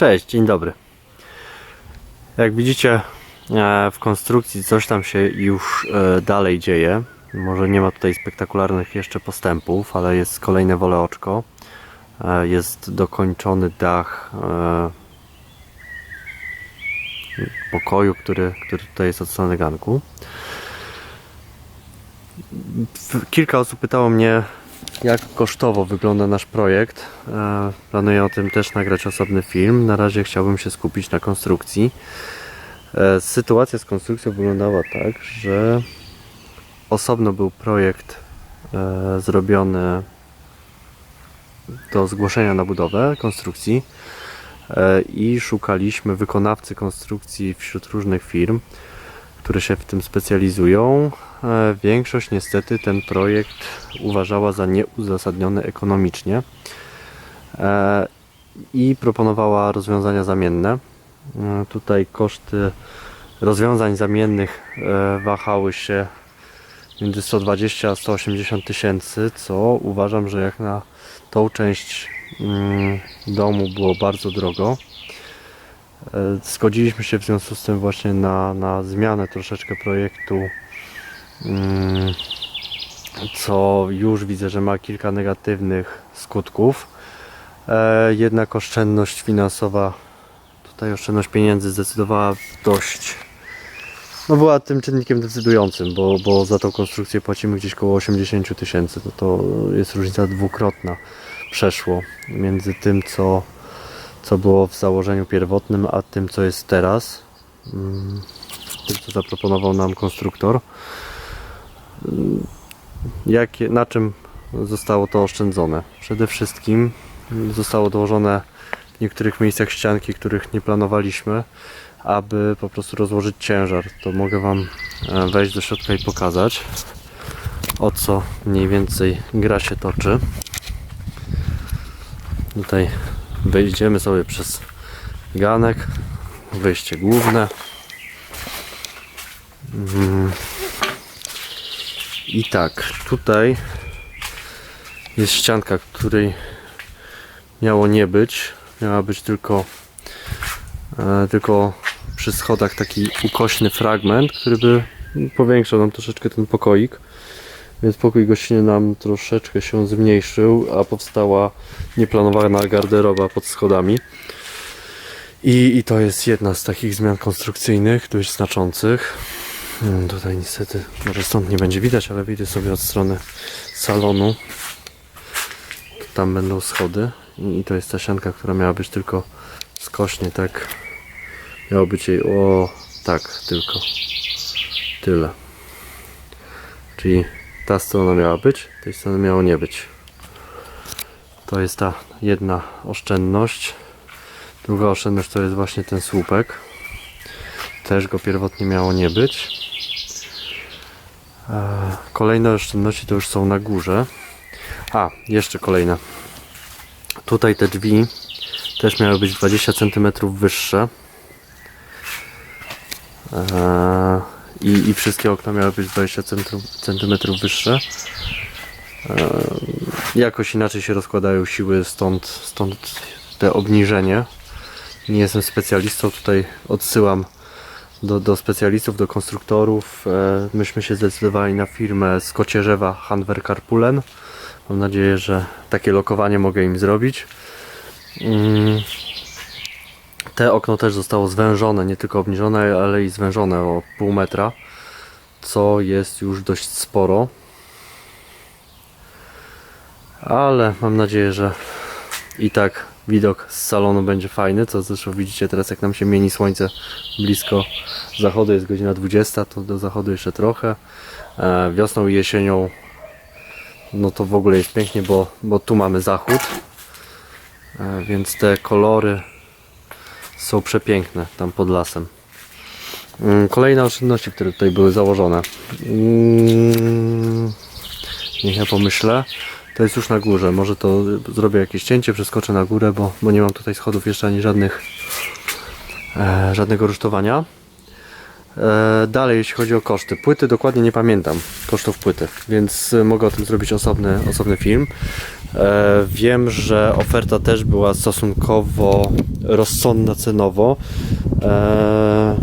Cześć, dzień dobry. Jak widzicie, e, w konstrukcji coś tam się już e, dalej dzieje. Może nie ma tutaj spektakularnych jeszcze postępów, ale jest kolejne woleoczko. E, Jest dokończony dach pokoju, który, który tutaj jest od strony ganku. Kilka osób pytało mnie, jak kosztowo wygląda nasz projekt. E, Planuję o tym też nagrać osobny film. Na razie chciałbym się skupić na konstrukcji. E, Sytuacja z konstrukcją wyglądała tak, że osobno był projekt e, zrobiony do zgłoszenia na budowę konstrukcji i szukaliśmy wykonawcy konstrukcji wśród różnych firm, które się w tym specjalizują. E, Większość niestety ten projekt uważała za nieuzasadniony ekonomicznie e, i proponowała rozwiązania zamienne. E, Tutaj koszty rozwiązań zamiennych wahały się między 120 a 180 tysięcy, co uważam, że jak na tą część mm, domu było bardzo drogo. E, Zgodziliśmy się w związku z tym właśnie na, na zmianę troszeczkę projektu, mm, co już widzę, że ma kilka negatywnych skutków. E, Jednak oszczędność finansowa, tutaj oszczędność pieniędzy zdecydowała dość, no była tym czynnikiem decydującym, bo, bo za tą konstrukcję płacimy gdzieś około 80 000 tysięcy, to to jest różnica dwukrotna przeszło między tym, co co było w założeniu pierwotnym, a tym, co jest teraz. Mm, Tym, co zaproponował nam konstruktor. Mm, na czym zostało to oszczędzone? Przede wszystkim zostało dołożone w niektórych miejscach ścianki, których nie planowaliśmy, aby po prostu rozłożyć ciężar. To mogę Wam e, wejść do środka i pokazać, o co mniej więcej gra się toczy. Tutaj Wejdziemy sobie przez ganek. Wejście główne. Mm. I tak, tutaj jest ścianka, której miało nie być. Miała być tylko e, tylko przy schodach taki ukośny fragment, który by powiększał nam troszeczkę ten pokoik. Więc pokój gościnny nam troszeczkę się zmniejszył, a powstała nieplanowana garderoba pod schodami. I, I to jest jedna z takich zmian konstrukcyjnych, dość znaczących. Hmm, Tutaj niestety, może stąd nie będzie widać, ale widzę sobie od strony salonu. Tam będą schody. I to jest ta sianka, która miała być tylko skośnie, tak. Miało być jej, o tak, tylko. Tyle. Czyli ta strona miała być, tej strony miało nie być. To jest ta jedna oszczędność. Druga oszczędność to jest właśnie ten słupek. Też go pierwotnie miało nie być. Eee, Kolejne oszczędności to już są na górze. A, jeszcze kolejne. Tutaj te drzwi też miały być 20 cm wyższe. Eee, i, I wszystkie okna miały być 20 cm wyższe. Eee, jakoś inaczej się rozkładają siły, stąd, stąd te obniżenie. Nie jestem specjalistą, tutaj odsyłam do, do specjalistów, do konstruktorów. E, myśmy się zdecydowali na firmę z Kocierzewa Handwerkar Pulen. Mam nadzieję, że takie lokowanie mogę im zrobić. Mm. Te okno też zostało zwężone, nie tylko obniżone, ale i zwężone o pół metra, co jest już dość sporo. Ale mam nadzieję, że i tak widok z salonu będzie fajny, co zresztą widzicie teraz jak nam się mieni słońce blisko zachodu, jest godzina 20, to do zachodu jeszcze trochę. E, wiosną i jesienią no to w ogóle jest pięknie, bo, bo tu mamy zachód, e, więc te kolory są przepiękne tam pod lasem. Mm, Kolejne oszczędności, które tutaj były założone. Mm, Niech ja pomyślę. To jest już na górze. Może to zrobię jakieś cięcie, przeskoczę na górę, bo, bo nie mam tutaj schodów jeszcze ani żadnych e, żadnego rusztowania. E, dalej, jeśli chodzi o koszty. Płyty dokładnie nie pamiętam kosztów płyty, więc e, mogę o tym zrobić osobny, osobny film. E, wiem, że oferta też była stosunkowo rozsądna cenowo. E,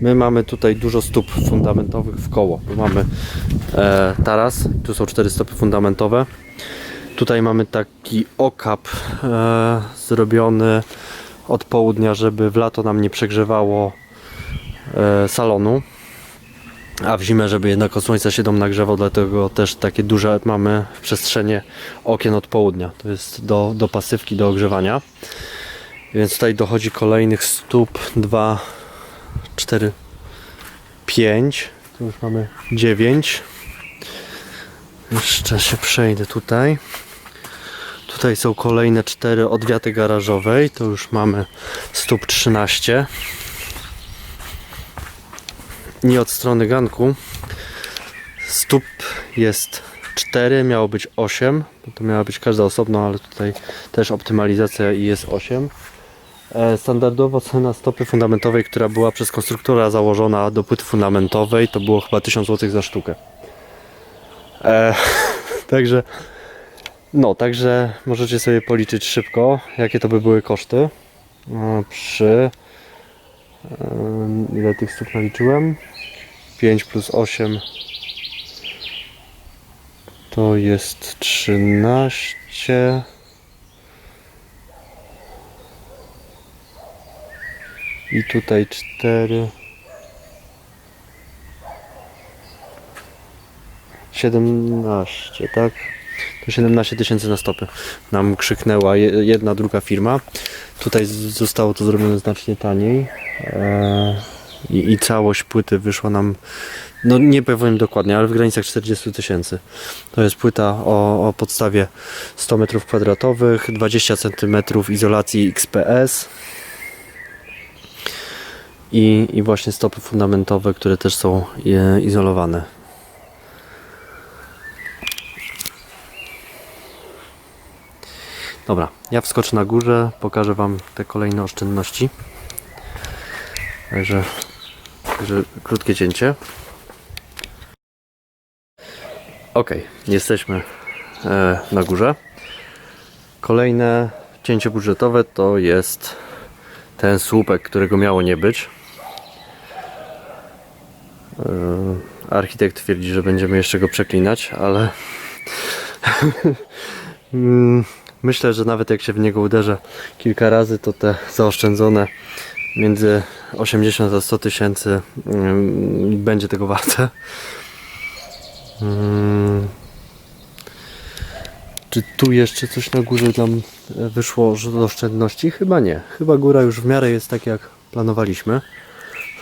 my mamy tutaj dużo stóp fundamentowych w koło. Tu mamy e, taras, tu są cztery stopy fundamentowe. Tutaj mamy taki okap zrobiony od południa, żeby w lato nam nie przegrzewało salonu. A w zimę, żeby jednak od słońca się dom nagrzewał, dlatego też takie duże mamy przestrzenie okien od południa. To jest do, do pasywki, do ogrzewania. Więc tutaj dochodzi kolejnych stóp 2, 4, 5. Tu już mamy 9. Jeszcze się przejdę tutaj. Tutaj są kolejne 4 odwiaty garażowej. To już mamy stóp 13 nie od strony ganku. Stóp jest 4, miało być 8. bo To miała być każda osobno, ale tutaj też optymalizacja i jest 8. E, Standardowo cena stopy fundamentowej, która była przez konstruktora założona do płyty fundamentowej, to było chyba 1000 zł za sztukę. E, także, no, także możecie sobie policzyć szybko, jakie to by były koszty e, przy e, ile tych stóp naliczyłem? 5 plus 8 to jest 13 i tutaj 4 17, tak? To 17 tysięcy na stopy nam krzyknęła je- jedna, druga firma. Tutaj zostało to zrobione znacznie taniej. Eee, i, i całość płyty wyszła nam, no nie powiem dokładnie, ale w granicach 40 tysięcy. To jest płyta o, o podstawie 100 m2, 20 cm izolacji XPS i, i właśnie stopy fundamentowe, które też są e, izolowane. Dobra, ja wskoczę na górze, pokażę Wam te kolejne oszczędności. Także Także krótkie cięcie. Ok, jesteśmy e, na górze. Kolejne cięcie budżetowe to jest ten słupek, którego miało nie być. E, architekt twierdzi, że będziemy jeszcze go przeklinać, ale myślę, że nawet jak się w niego uderzę kilka razy, to te zaoszczędzone między 80 a 100 tysięcy mm, będzie tego warte. Mm. Czy tu jeszcze coś na górze nam e, wyszło z oszczędności? Chyba nie. Chyba góra już w miarę jest tak jak planowaliśmy.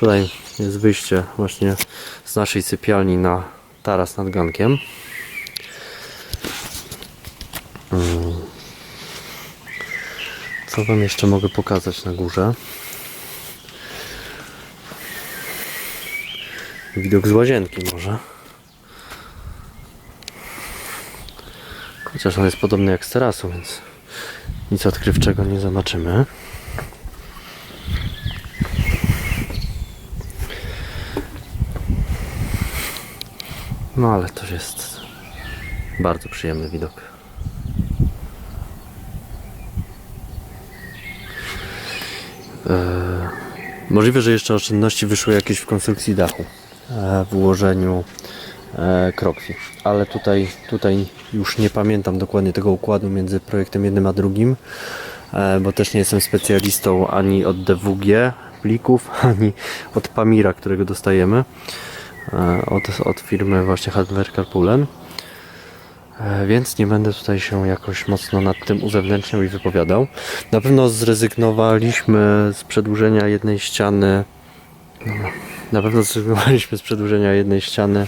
Tutaj jest wyjście właśnie z naszej sypialni na taras nad gankiem. Mm. Co Wam jeszcze mogę pokazać na górze? Widok z łazienki może. Chociaż on jest podobny jak z terasu, więc nic odkrywczego nie zobaczymy. No ale to jest bardzo przyjemny widok. Eee, możliwe, że jeszcze oszczędności wyszły jakieś w konstrukcji dachu, w ułożeniu e, krokwi, ale tutaj, tutaj już nie pamiętam dokładnie tego układu między projektem jednym a drugim, e, bo też nie jestem specjalistą ani od DWG plików, ani od Pamira, którego dostajemy e, od, od firmy właśnie Hardware Carpoolen. E, Więc nie będę tutaj się jakoś mocno nad tym uzewnętrzniał i wypowiadał. Na pewno zrezygnowaliśmy z przedłużenia jednej ściany. Na pewno zrezygnowaliśmy z przedłużenia jednej ściany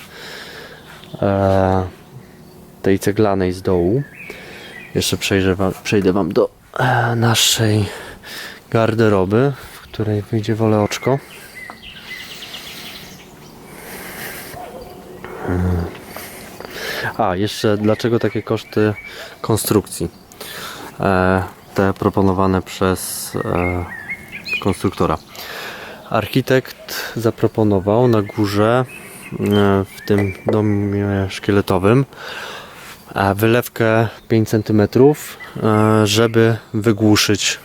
e, tej ceglanej z dołu. Jeszcze przejrzę wam, przejdę Wam do e, naszej garderoby, w której wyjdzie wolę oczko. A, jeszcze dlaczego takie koszty konstrukcji? E, te proponowane przez e, konstruktora. Architekt zaproponował na górze e, w tym domie szkieletowym a wylewkę 5 cm, e, żeby wygłuszyć,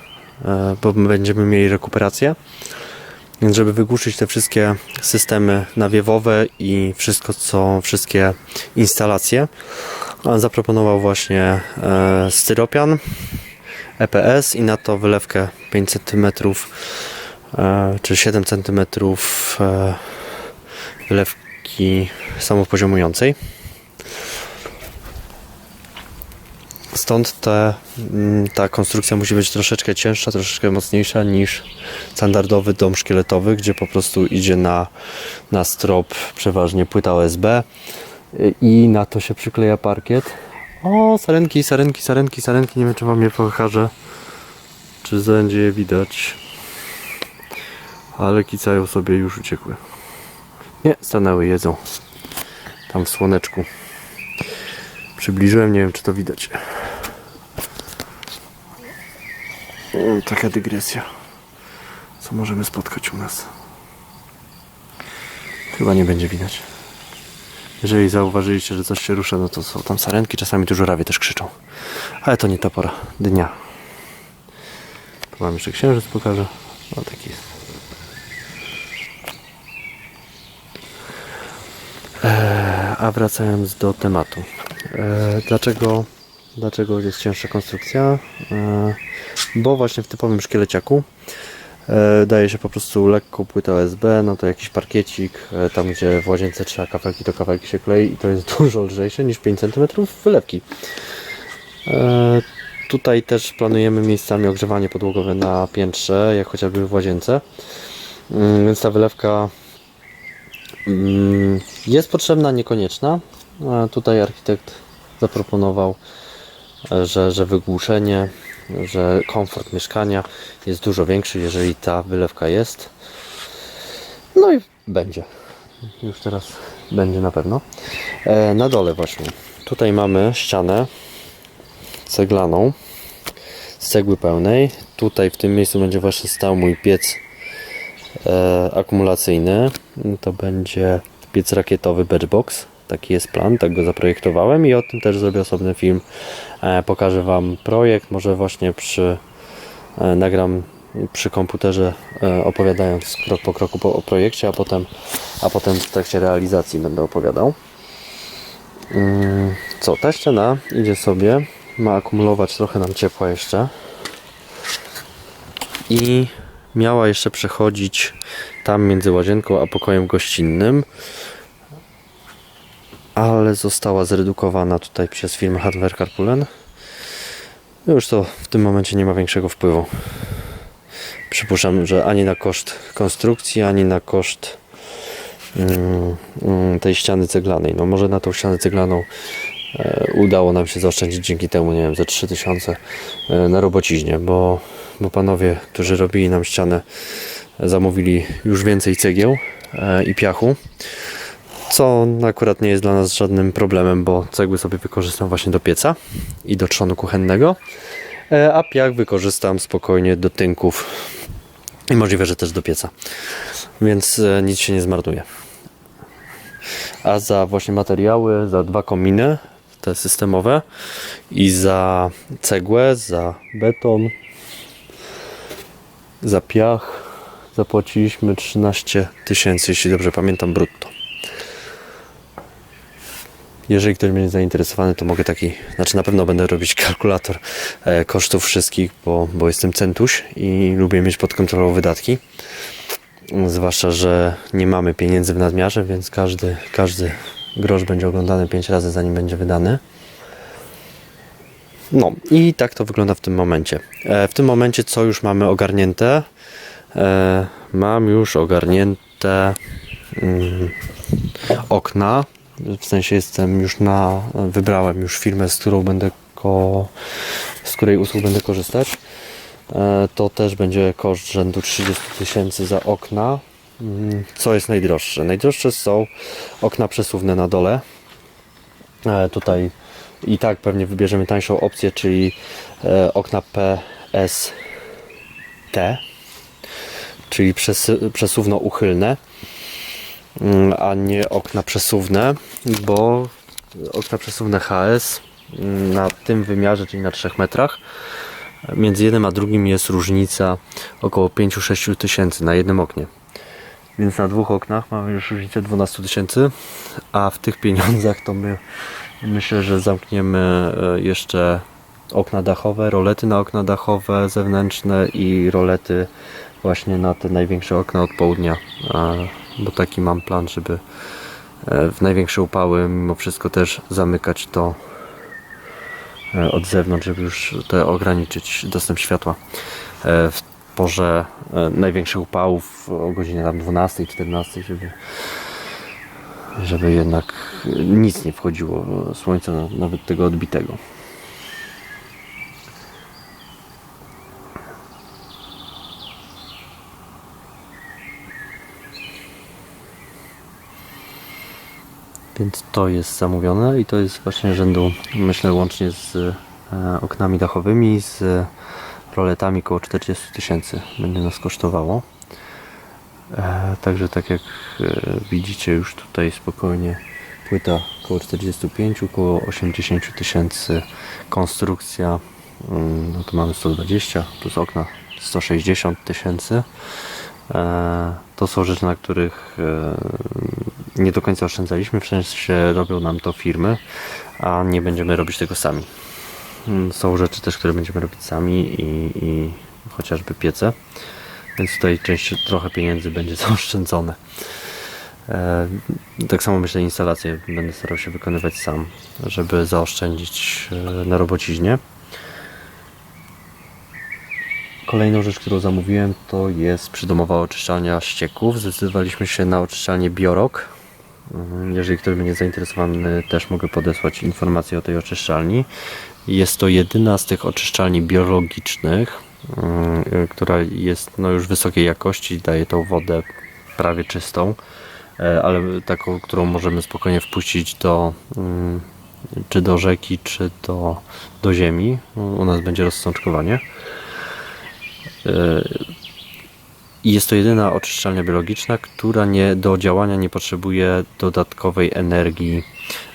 e, bo będziemy mieli rekuperację. Więc żeby wygłuszyć te wszystkie systemy nawiewowe i wszystko co, wszystkie instalacje, on zaproponował właśnie e, styropian, EPS i na to wylewkę 5 cm e, czy 7 cm e, wylewki samopoziomującej. Stąd te, mm, ta konstrukcja musi być troszeczkę cięższa, troszeczkę mocniejsza niż standardowy dom szkieletowy, gdzie po prostu idzie na, na strop przeważnie płyta OSB y, i na to się przykleja parkiet. O, sarenki, sarenki, sarenki, sarenki. Nie wiem, czy wam je pokażę, czy będzie je widać. Ale kicają sobie już uciekły. Nie, stanęły, jedzą. Tam w słoneczku. Przybliżyłem, nie wiem czy to widać. Taka dygresja. Co możemy spotkać u nas? Chyba nie będzie widać. Jeżeli zauważyliście, że coś się rusza, no to są tam sarenki, czasami tu żurawie też krzyczą. Ale to nie ta pora dnia. Tu mam jeszcze księżyc, pokażę. O, taki jest. A wracając do tematu. E, dlaczego, dlaczego jest cięższa konstrukcja? E, bo właśnie w typowym szkieleciaku e, daje się po prostu lekką płytę OSB, no to jakiś parkiecik, e, tam gdzie w łazience trzeba kafelki, to kafelki się klei i to jest dużo lżejsze niż 5 cm wylewki. E, tutaj też planujemy miejscami ogrzewanie podłogowe na piętrze, jak chociażby w łazience. Mm, Więc ta wylewka jest potrzebna, niekonieczna. Tutaj architekt zaproponował, e, że, że wygłuszenie, że komfort mieszkania jest dużo większy, jeżeli ta wylewka jest. No i będzie. Już teraz będzie na pewno. E, na dole właśnie. Tutaj mamy ścianę ceglaną z cegły pełnej. Tutaj w tym miejscu będzie właśnie stał mój piec e, akumulacyjny. To będzie piec rakietowy Batchbox. Taki jest plan, tak go zaprojektowałem i o tym też zrobię osobny film. E, pokażę Wam projekt, może właśnie przy e, nagram przy komputerze e, opowiadając krok po kroku po, o projekcie, a potem, a potem w trakcie realizacji będę opowiadał. Mm, Co, ta ściana idzie sobie, ma akumulować trochę nam ciepła jeszcze i miała jeszcze przechodzić tam między łazienką a pokojem gościnnym ale została zredukowana tutaj przez firmę Hardware Carpoolen. No Już to w tym momencie nie ma większego wpływu. Przypuszczam, że ani na koszt konstrukcji, ani na koszt mm, mm, tej ściany ceglanej. No może na tą ścianę ceglaną e, udało nam się zaoszczędzić dzięki temu, nie wiem, ze 3000 e, na robociźnie, bo, bo panowie, którzy robili nam ścianę, zamówili już więcej cegieł e, i piachu co akurat nie jest dla nas żadnym problemem, bo cegły sobie wykorzystam właśnie do pieca i do trzonu kuchennego, e, a piach wykorzystam spokojnie do tynków i możliwe, że też do pieca, więc e, nic się nie zmarnuje. A za właśnie materiały, za dwa kominy, te systemowe i za cegłę, za beton, za piach zapłaciliśmy 13 tysięcy, jeśli dobrze pamiętam, brutto. Jeżeli ktoś będzie zainteresowany, to mogę taki, znaczy na pewno będę robić kalkulator e, kosztów wszystkich, bo, bo jestem centuś i lubię mieć pod kontrolą wydatki. Zwłaszcza, że nie mamy pieniędzy w nadmiarze, więc każdy, każdy grosz będzie oglądany 5 razy zanim będzie wydany. No i tak to wygląda w tym momencie. E, w tym momencie co już mamy ogarnięte? E, mam już ogarnięte mm, okna. W sensie jestem już na, wybrałem już firmę, z którą będę ko, z której usług będę korzystać. E, to też będzie koszt rzędu 30 tysięcy za okna. Mm, Co jest najdroższe? Najdroższe są okna przesuwne na dole. Tutaj i tak pewnie wybierzemy tańszą opcję, czyli e, okna PST, czyli przesuwno-uchylne, mm, a nie okna przesuwne, bo okna przesuwne HS mm, na tym wymiarze, czyli na 3 metrach, między jednym a drugim jest różnica około 5-6 tysięcy na jednym oknie. Więc na dwóch oknach mamy już różnicę 12 tysięcy, a w tych pieniądzach to my myślę, że zamkniemy e, jeszcze okna dachowe, rolety na okna dachowe zewnętrzne i rolety właśnie na te największe okna od południa, bo taki mam plan, żeby e, w największe upały mimo wszystko też zamykać to e, od zewnątrz, żeby już te ograniczyć dostęp światła. W porze największych upałów o godzinie tam 12, 14, żeby żeby jednak nic nie wchodziło słońca, nawet tego odbitego. Więc to jest zamówione i to jest właśnie rzędu, myślę, łącznie z e, oknami dachowymi, z roletami około 40 tysięcy będzie nas kosztowało. E, także tak jak e, widzicie już tutaj spokojnie płyta około 45, około 80 tysięcy konstrukcja, mm, no to mamy 120 plus okna 160 tysięcy. E, To są rzeczy, na których nie do końca oszczędzaliśmy, w sensie robią nam to firmy, a nie będziemy robić tego sami. Mm, Są rzeczy też, które będziemy robić sami i, i chociażby piece, więc tutaj część, trochę pieniędzy będzie zaoszczędzone. E, Tak samo myślę instalacje będę starał się wykonywać sam, żeby zaoszczędzić e, na robociźnie. Kolejną rzecz, którą zamówiłem, to jest przydomowa oczyszczalnia ścieków. Zdecydowaliśmy się na oczyszczalnię Biorok. Mhm, Jeżeli ktoś będzie zainteresowany, też mogę podesłać informacje o tej oczyszczalni. Jest to jedyna z tych oczyszczalni biologicznych, która jest no, już wysokiej jakości, daje tą wodę prawie czystą, e, ale taką, którą możemy spokojnie wpuścić do mm, czy do rzeki, czy do, do ziemi. U nas będzie rozsączkowanie. I jest to jedyna oczyszczalnia biologiczna, która nie, do działania nie potrzebuje dodatkowej energii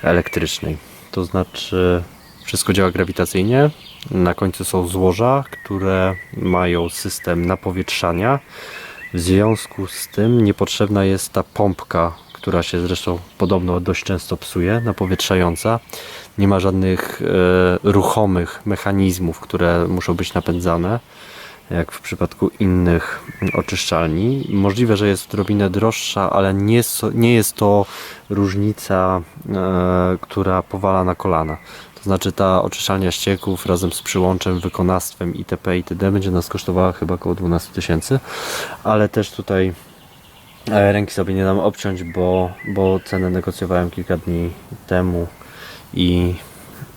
elektrycznej. To znaczy, wszystko działa grawitacyjnie. Na końcu są złoża, które mają system napowietrzania. W związku z tym niepotrzebna jest ta pompka, która się zresztą podobno dość często psuje, napowietrzająca. Nie ma żadnych e, ruchomych mechanizmów, które muszą być napędzane jak w przypadku innych oczyszczalni. Możliwe, że jest odrobinę droższa, ale nie, nie jest to różnica, e, która powala na kolana. To znaczy ta oczyszczalnia ścieków razem z przyłączem, wykonawstwem itp. itd. będzie nas kosztowała chyba około 12 tysięcy, ale też tutaj e, ręki sobie nie dam obciąć, bo, bo cenę negocjowałem kilka dni temu i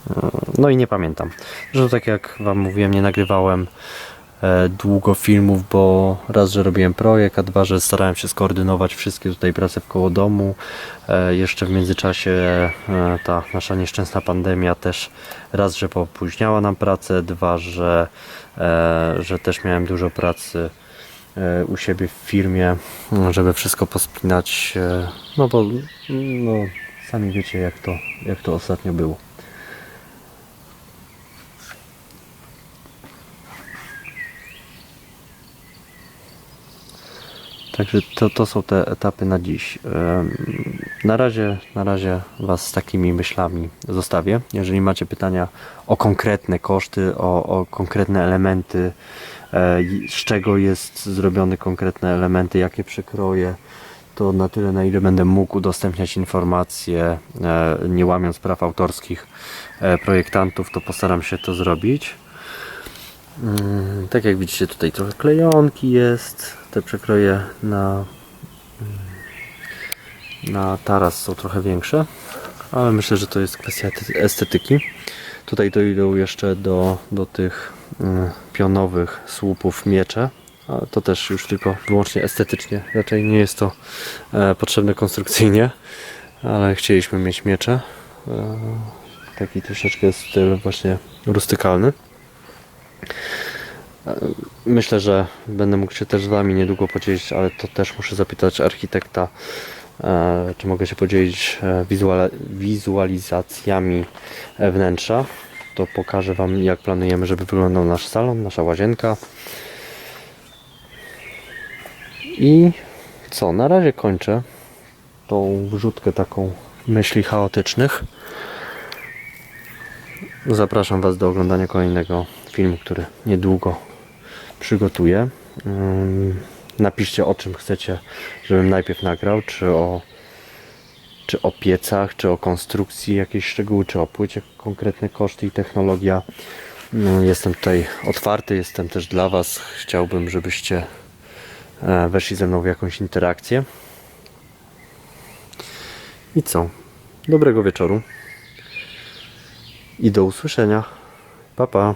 e, no i nie pamiętam. Że tak jak Wam mówiłem, nie nagrywałem długo filmów, bo raz, że robiłem projekt, a dwa, że starałem się skoordynować wszystkie tutaj prace w koło domu. E, jeszcze w międzyczasie e, ta nasza nieszczęsna pandemia też raz, że popóźniała nam pracę, dwa, że, e, że też miałem dużo pracy e, u siebie w firmie, m, żeby wszystko pospinać, e, no bo no, sami wiecie jak to, jak to ostatnio było. Także to, to są te etapy na dziś. Na razie, na razie Was z takimi myślami zostawię. Jeżeli macie pytania o konkretne koszty, o, o konkretne elementy, e, z czego jest zrobione konkretne elementy, jakie przekroje, to na tyle, na ile będę mógł udostępniać informacje, e, nie łamiąc praw autorskich e, projektantów, to postaram się to zrobić. Mm, Tak jak widzicie tutaj trochę klejonki jest, te przekroje na, mm, na taras są trochę większe, ale myślę, że to jest kwestia ety- estetyki. Tutaj dojdą jeszcze do, do tych mm, pionowych słupów miecze, ale to też już tylko wyłącznie estetycznie, raczej nie jest to e, potrzebne konstrukcyjnie, ale chcieliśmy mieć miecze. E, taki troszeczkę styl właśnie rustykalny. Myślę, że będę mógł się też z Wami niedługo podzielić, ale to też muszę zapytać architekta, e, czy mogę się podzielić e, wizualizacjami wnętrza, to pokażę Wam, jak planujemy, żeby wyglądał nasz salon, nasza łazienka. I co, na razie kończę tą wrzutkę taką myśli chaotycznych. Zapraszam Was do oglądania kolejnego filmu, który niedługo przygotuję. Napiszcie o czym chcecie, żebym najpierw nagrał, czy o, czy o piecach, czy o konstrukcji jakieś szczegóły, czy o płycie konkretne koszty i technologia. No, Jestem tutaj otwarty, jestem też dla Was. Chciałbym, żebyście e, weszli ze mną w jakąś interakcję. I co? Dobrego wieczoru i do usłyszenia. Pa pa.